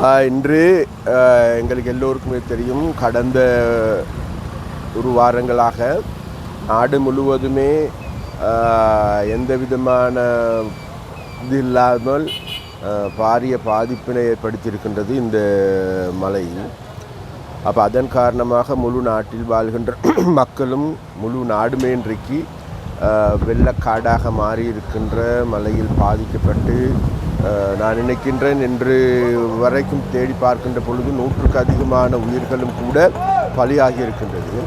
இன்று எங்களுக்கு எல்லோருக்குமே தெரியும் கடந்த ஒரு வாரங்களாக நாடு முழுவதுமே எந்த விதமான இது இல்லாமல் பாரிய பாதிப்பினை ஏற்படுத்தியிருக்கின்றது இந்த மழை. அப்போ அதன் காரணமாக முழு நாட்டில் வாழ்கின்ற மக்களும் முழு நாடுமே இன்றைக்கு வெள்ளக்காடாக மாறி இருக்கின்ற மழையில் பாதிக்கப்பட்டு நான் நினைக்கின்றேன் என்று வரைக்கும் தேடி பார்க்கின்ற பொழுது நூற்றுக்கு அதிகமான உயிர்களும் கூட பலியாகி இருக்கின்றது.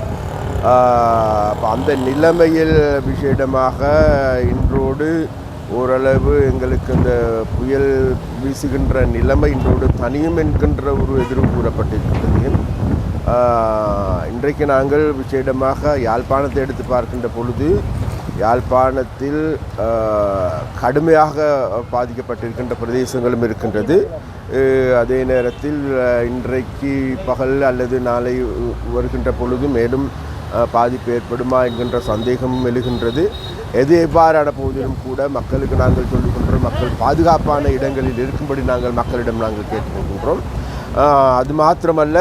அந்த நிலைமையில் விசேடமாக இன்றோடு ஓரளவு எங்களுக்கு இந்த புயல் வீசுகின்ற நிலைமை இன்றோடு தனியும் என்கின்ற ஒரு எதிர்வு கூறப்பட்டிருக்கின்றது. இன்றைக்கு நாங்கள் விசேடமாக யாழ்ப்பாணத்தை எடுத்து பார்க்கின்ற பொழுது யாழ்ப்பாணத்தில் கடுமையாக பாதிக்கப்பட்டிருக்கின்ற பிரதேசங்களும் இருக்கின்றது. அதே நேரத்தில் இன்றைக்கு பகல் அல்லது நாளை வருகின்ற பொழுது மேலும் பாதிப்பு ஏற்படுமா என்கின்ற சந்தேகமும் எழுகின்றது. எது எவ்வாறான போதிலும் கூட மக்களுக்கு நாங்கள் சொல்லுகின்றோம் மக்கள் பாதுகாப்பான இடங்களில் இருக்கும்படி நாங்கள் மக்களிடம் நாங்கள் கேட்டுக்கொள்கின்றோம். அது மாத்திரமல்ல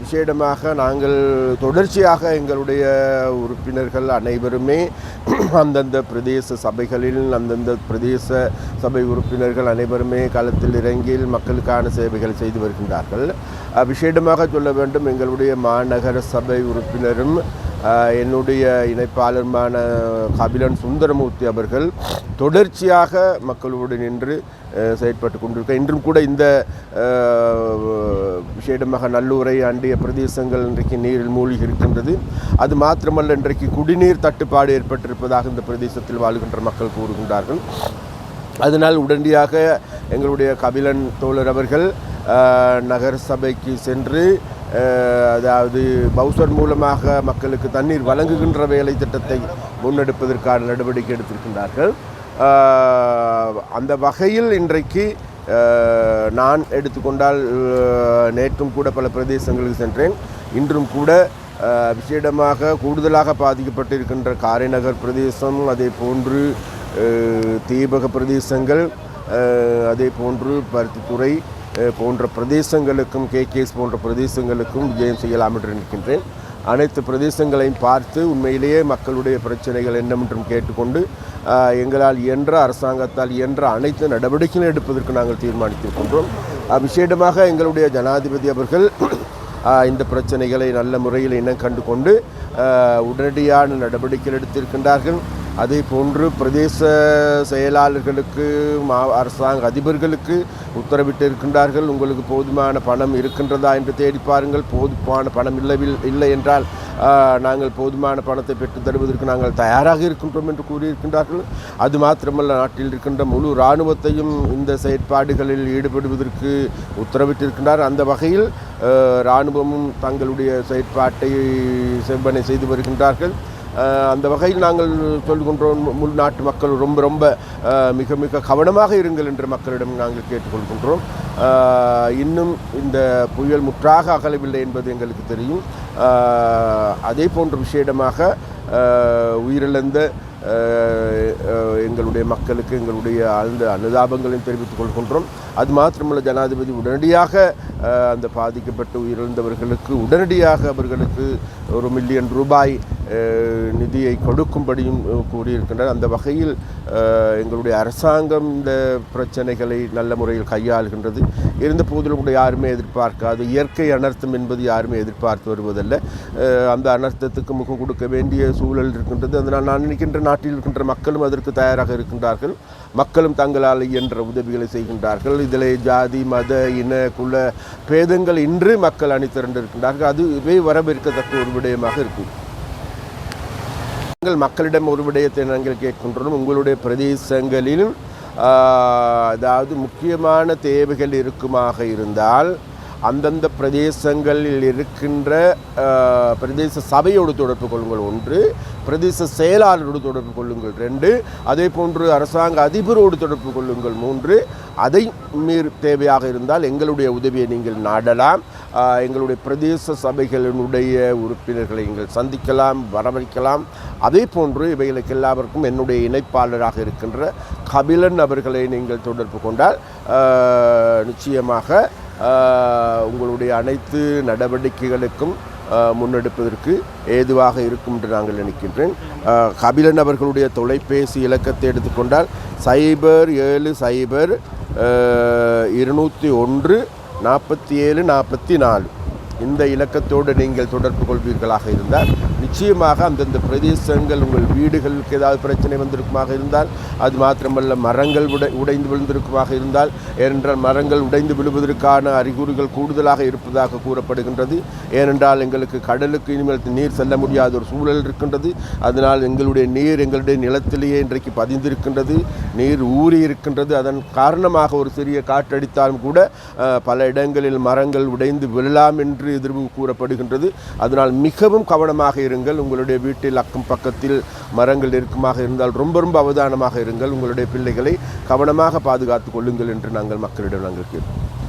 விசேடமாக நாங்கள் தொடர்ச்சியாக எங்களுடைய உறுப்பினர்கள் அனைவருமே அந்தந்த பிரதேச சபைகளில் அந்தந்த பிரதேச சபை உறுப்பினர்கள் அனைவருமே களத்தில் இறங்கி மக்களுக்கான சேவைகள் செய்து வருகின்றார்கள். விசேடமாக சொல்ல வேண்டும் எங்களுடைய மாநகர சபை உறுப்பினரும் என்னுடைய இணைப்பாளருமான கபிலன் சுந்தரமூர்த்தி அவர்கள் தொடர்ச்சியாக மக்களோடு நின்று செயற்பட்டு கொண்டிருக்க இன்றும் கூட இந்த விஷேடமாக நல்லூரை அண்டிய பிரதேசங்கள் இன்றைக்கு நீரில் மூழ்கி இருக்கின்றது. அது மாத்திரமல்ல இன்றைக்கு குடிநீர் தட்டுப்பாடு ஏற்பட்டிருப்பதாக இந்த பிரதேசத்தில் வாழ்கின்ற மக்கள் கூறுகின்றார்கள். அதனால் உடனடியாக எங்களுடைய கபிலன் தோழர் அவர்கள் நகரசபைக்கு நகர சபைக்கு சென்று அதாவது பவுசர் மூலமாக மக்களுக்கு தண்ணீர் வழங்குகின்ற வேலை திட்டத்தை முன்னெடுப்பதற்கான நடவடிக்கை எடுத்திருக்கின்றார்கள். அந்த வகையில் இன்றைக்கு நான் எடுத்துக்கொண்டால் நேற்றும் கூட பல பிரதேசங்களுக்கு சென்றேன். இன்றும் கூட விசேடமாக கூடுதலாக பாதிக்கப்பட்டிருக்கின்ற காரைநகர் பிரதேசம் அதே போன்று தீபக பிரதேசங்கள் அதே போன்று பருத்தித்துறை போன்ற பிரதேசங்களுக்கும் கேகேஎஸ் போன்ற பிரதேசங்களுக்கும் விஜயம் செய்யலாம் என்று நினைக்கின்றேன். அனைத்து பிரதேசங்களையும் பார்த்து உண்மையிலேயே மக்களுடைய பிரச்சனைகள் என்னவென்றும் கேட்டுக்கொண்டு எங்களால் இயன்ற அரசாங்கத்தால் இயன்ற அனைத்து நடவடிக்கைகளும் எடுப்பதற்கு நாங்கள் தீர்மானித்திருக்கின்றோம். விசேடமாக எங்களுடைய ஜனாதிபதி அவர்கள் இந்த பிரச்சனைகளை நல்ல முறையில் இனம் கண்டு கொண்டு உடனடியான நடவடிக்கைகள் எடுத்திருக்கின்றார்கள். அதே போன்று பிரதேச செயலாளர்களுக்கு மா அரசாங்க அதிபர்களுக்கு உத்தரவிட்டு இருக்கின்றார்கள். உங்களுக்கு போதுமான பணம் இருக்கின்றதா என்று தேடி பாருங்கள். போதுமான பணம் இல்லை இல்லை என்றால் நாங்கள் போதுமான பணத்தை பெற்றுத் தருவதற்கு நாங்கள் தயாராக இருக்கின்றோம் என்று கூறியிருக்கின்றார்கள். அது மாத்திரமல்ல நாட்டில் இருக்கின்ற முழு இராணுவத்தையும் இந்த செயற்பாடுகளில் ஈடுபடுவதற்கு உத்தரவிட்டிருக்கின்றார். அந்த வகையில் இராணுவமும் தங்களுடைய செயற்பாட்டை செவ்வனை செய்து வருகின்றார்கள். அந்த வகையில் நாங்கள் சொல்கின்றோம் உள்நாட்டு நாட்டு மக்கள் ரொம்ப ரொம்ப மிக மிக கவனமாக இருங்கள் என்று மக்களிடம் நாங்கள் கேட்டுக்கொள்கின்றோம். இன்னும் இந்த புயல் முற்றாக அகலவில்லை என்பது எங்களுக்கு தெரியும். அதே போன்ற விஷேடமாக உயிரிழந்த எங்களுடைய மக்களுக்கு எங்களுடைய ஆழ்ந்த அனுதாபங்களையும் தெரிவித்துக் கொள்கின்றோம். அது மாத்திரமல்ல ஜனாதிபதி உடனடியாக அந்த பாதிக்கப்பட்டு உயிரிழந்தவர்களுக்கு உடனடியாக அவர்களுக்கு ஒரு மில்லியன் ரூபாய் நிதியை கொடுக்கும்படியும் ஆஹ் கூறியிருக்கின்றனர் அந்த வகையில் எங்களுடைய அரசாங்கம் இந்த பிரச்சனைகளை நல்ல முறையில் கையாளுகின்றது. இருந்த போதிலும் கூட யாருமே எதிர்பார்க்காது. இயற்கை அனர்த்தம் என்பது யாருமே எதிர்பார்த்து வருவதல்ல. அந்த அனர்த்தத்துக்கு முகம் கொடுக்க வேண்டிய சூழல் இருக்கின்றது. அதனால் நான் நினைக்கின்ற நாட்டில் இருக்கின்ற மக்களும் அதற்கு தயாராக இருக்கின்றார்கள். மக்களும் தங்களால் இயன்ற உதவிகளை செய்கின்றார்கள். இதில் ஜாதி மத இன குல பேதங்கள் இன்று மக்கள் அணிதிரண்டு இருக்கின்றார்கள் அதுவே வரவேற்கத்தக்க ஒரு விடயமாக இருக்கும். நாங்கள் மக்களிடம் ஒரு விடயத்தை நாங்கள் கேட்கின்றோம். உங்களுடைய பிரதேசங்களில் அதாவது முக்கியமான தேவைகள் இருக்குமாக இருந்தால் அந்தந்த பிரதேசங்களில் இருக்கின்ற பிரதேச சபையோடு தொடர்பு கொள்ளுங்கள் ஒன்று பிரதேச செயலாளரோடு தொடர்பு கொள்ளுங்கள் ரெண்டு அதே போன்று அரசாங்க அதிபரோடு தொடர்பு கொள்ளுங்கள் மூன்று. அதை மீறி தேவையாக இருந்தால் எங்களுடைய உதவியை நீங்கள் நாடலாம். எங்களுடைய பிரதேச சபைகளினுடைய உறுப்பினர்களை நீங்கள் சந்திக்கலாம் வரவழைக்கலாம். அதே போன்று இவைகளுக்கு எல்லாருக்கும் என்னுடைய இணைப்பாளராக இருக்கின்ற கபிலன் அவர்களை நீங்கள் தொடர்பு கொண்டால் நிச்சயமாக உங்களுடைய அனைத்து நடவடிக்கைகளுக்கும் முன்னெடுப்பதற்கு ஏதுவாக இருக்கும் என்று நாங்கள் நினைக்கின்றேன். கபிலன் அவர்களுடைய தொலைபேசி இலக்கத்தை எடுத்துக்கொண்டால் சைபர் ஏழு சைபர் இருநூற்றி ஒன்று நாற்பத்தி ஏழு நாற்பத்தி நாலு. இந்த இலக்கத்தோடு நீங்கள் தொடர்பு கொள்வீர்களாக இருந்தால் நிச்சயமாக அந்தந்த பிரதேசங்கள் உங்கள் வீடுகளுக்கு ஏதாவது பிரச்சனை வந்திருக்குமாக இருந்தால் அது மாத்திரமல்ல மரங்கள் உடை உடைந்து விழுந்திருக்குமாக இருந்தால் ஏனென்றால் மரங்கள் உடைந்து விழுவதற்கான அறிகுறிகள் கூடுதலாக இருப்பதாக கூறப்படுகின்றது. ஏனென்றால் எங்களுக்கு கடலுக்கு இனிமேல் நீர் செல்ல முடியாத ஒரு சூழல் இருக்கின்றது. அதனால் எங்களுடைய நீர் எங்களுடைய நிலத்திலேயே இன்றைக்கு பதிந்திருக்கின்றது. நீர் ஊறி இருக்கின்றது. அதன் காரணமாக ஒரு சிறிய காற்றடித்தாலும் கூட பல இடங்களில் மரங்கள் உடைந்து விழலாம் என்று எதிர்வு கூறப்படுகின்றது. அதனால் மிகவும் கவனமாக இருங்கள். உங்களுடைய வீட்டில் அக்கம் பக்கத்தில் மரங்கள் நெருக்கமாக இருந்தால் ரொம்ப ரொம்ப அவதானமாக இருங்கள். உங்களுடைய பிள்ளைகளை கவனமாக பாதுகாத்துக் கொள்ளுங்கள் என்று நாங்கள் மக்களிடம் நாங்கள் கேட்போம்.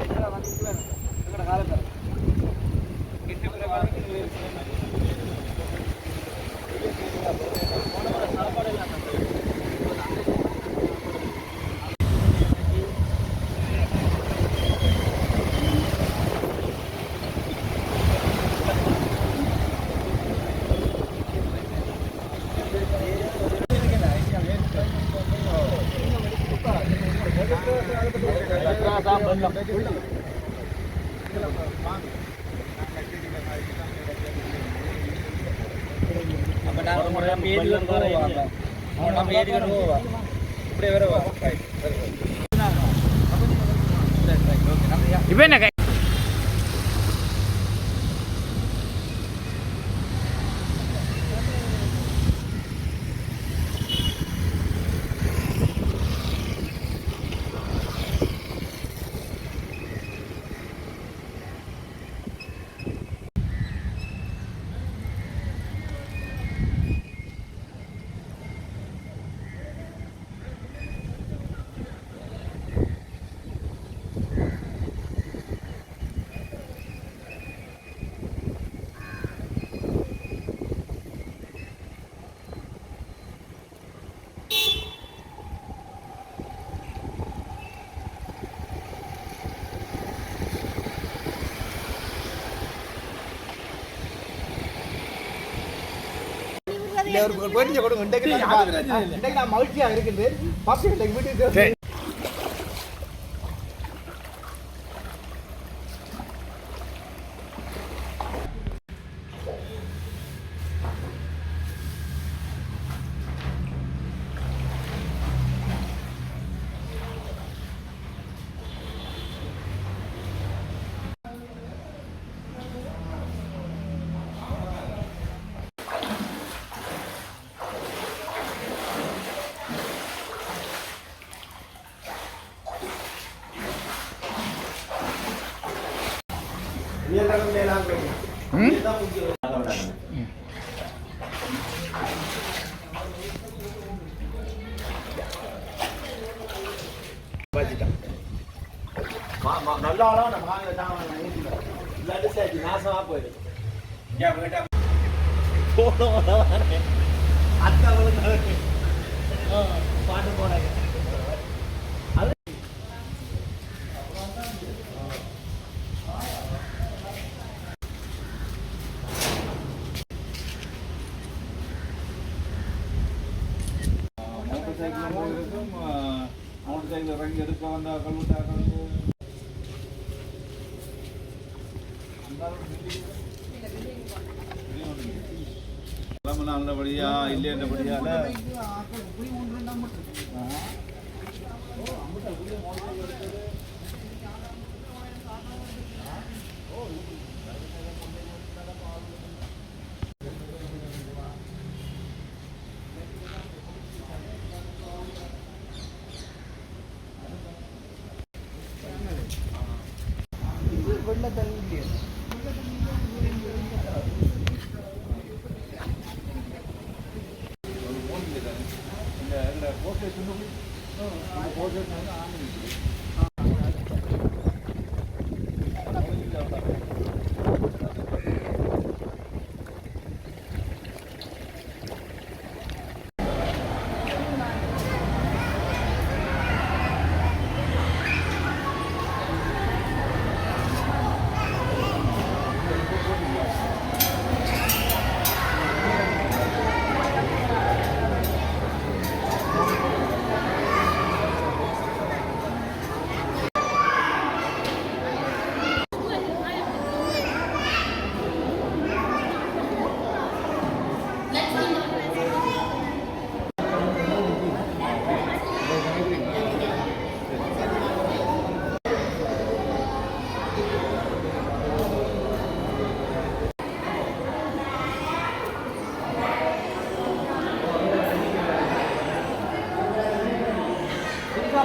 அப்ப நான் முறை ஏறிக்கிட்டு போவா நம்ம ஏறிக்கிட்டு போவா இப்படியே வரவா இப்போ என்ன கை இல்ல ஒரு போயிட்டு கொடுங்க. இன்றைக்கு நான் இருக்குது இன்றைக்கு வீட்டுக்கு நல்லாலும் நம்ம பாட்டு போனாங்க சைக்கிள் போயிருக்கும் மோட்டர் சைக்கிள் இறங்கி எடுக்க வந்தா கல்விட்டாக்கள் நல்லபடியா இல்லைன்றபடியால இந்த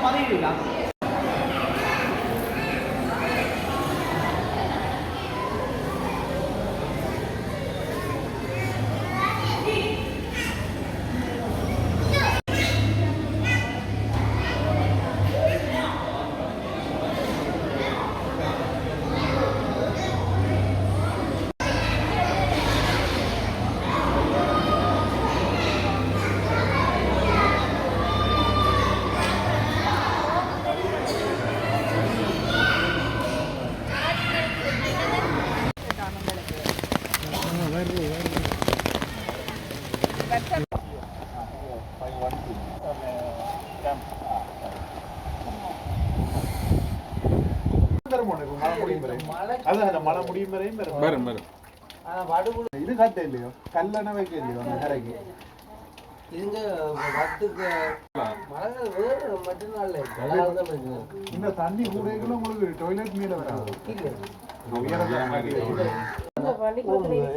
அதான் மழை முடியும் வரையும் வரும். வரும் வரும். இது கட்ட இல்லையோ? கல்லணை வைக்க இல்லையோ அந்த கரைக்கு? இதுங்க வத்துக்கு மழை வேறு மட்டும்தான் இல்லை இந்த தண்ணி கூடைகளும் உங்களுக்கு டாய்லெட் மேல வராது.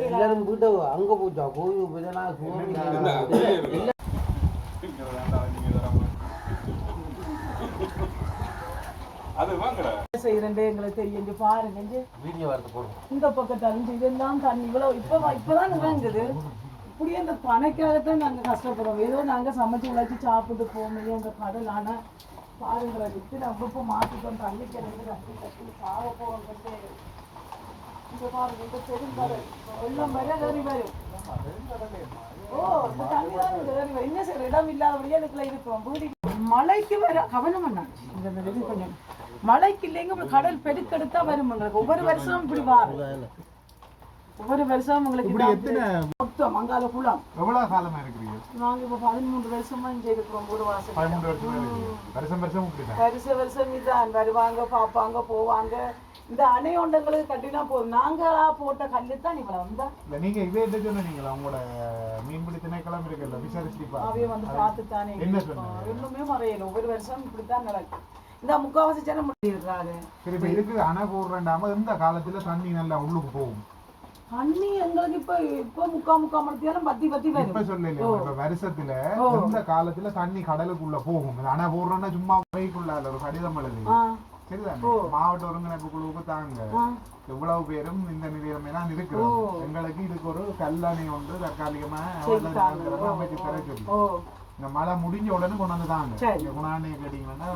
எல்லாரும் வீட்டை அங்க போச்சா? கோயில் சுவாமி அது வாங்கடா செய்யறேன் எங்களுக்கு தெரியும். பாருங்க வீடியோ வரது போடும் இந்த பக்கத்தாலும் இதெல்லாம் தண்ணி இவ்வளவு இப்ப இப்பதான் வாங்குது. இப்படியே அந்த பனைக்காகத்தான் நாங்க கஷ்டப்படுறோம். ஏதோ நாங்க சமைச்சு உழைச்சி சாப்பிட்டு போக முடியும் அந்த கடல் ஆனா. பாருங்களை விட்டு நம்ம இப்ப மாட்டிட்டோம் தண்ணி கிடந்து கட்டி கட்டி போறோம் கட்டு. இங்க பாருங்க இந்த பெருங்கடல் வெள்ளம் வர ஏறி வரும். ஓ இந்த தண்ணி தான் ஏறி வரும். என்ன சார் இடம் இல்லாதபடியே இதுக்குள்ள இருக்கிறோம் வீடு மழைக்கு வர கவனம் பண்ணாங்க இந்த இந்த கொஞ்சம் மழைக்கு இல்லைங்க கடல் பெருக்கெடுத்தா வரும் எங்களுக்கு. ஒவ்வொரு வருஷமும் இப்படி வரும் ஒவ்வொரு வருஷமும் உங்களுக்கு மொத்தம் அங்கால குளம் எவ்வளவு காலமா இருக்கிறீங்க? நாங்க இப்ப பதிமூன்று வருஷமா இங்க இருக்கிறோம் ஒரு வாசல் பதிமூன்று வருஷமா வருஷம் வருஷம் இப்படிதான். வருஷ வருஷம் இதான் வருவாங்க பார்ப்பாங்க போவாங்க. இந்த அணையோண்டங்களுக்கு கட்டினா போதும். நாங்களா போட்ட கல்லு தான் இவ்வளவு. இந்த இல்ல நீங்க இதே என்ன சொன்னீங்களா உங்களோட மீன்பிடி திணைக்களம் இருக்குல்ல விசாரிச்சு அவைய வந்து பார்த்துத்தானே என்ன இருக்கோம். சொன்னாங்க? மறையல. ஒவ்வொரு வருஷம் இப்படித்தான் நடக்கும். இந்த முக்காவாசி ஜனம் இப்படி இருக்காங்க சரி இப்ப இதுக்கு அணை போடுறேன்டாம எந்த காலத்துல தண்ணி நல்லா உள்ளுக்கு போகும்? தண்ணி எங்களுக்கு இப்ப இப்ப முக்கா முக்கா மணித்தியாலும் பத்தி பத்தி இப்ப வரும் சொல்லலையா இப்ப வருஷத்துல ஓ. எந்த காலத்துல தண்ணி கடலுக்குள்ள போகும். அணை போடுறோம்னா சும்மா வைக்குள்ள ஒரு கடிதம் எழுது. சரிதானே? மாவட்ட ஒருங்கிணைப்பு குழுவுக்கு தாங்க. எவ்வளவு பேரும் இந்த நிலையமே தான் இருக்கிறோம். எங்களுக்கு இதுக்கு ஒரு கல்லணை ஒன்று தற்காலிகமா அமைச்சு தர சொல்லி இந்த மழை முடிஞ்ச உடனே கொண்டு வந்து தாங்க. இந்த குணாநிதி கேட்டீங்கன்னா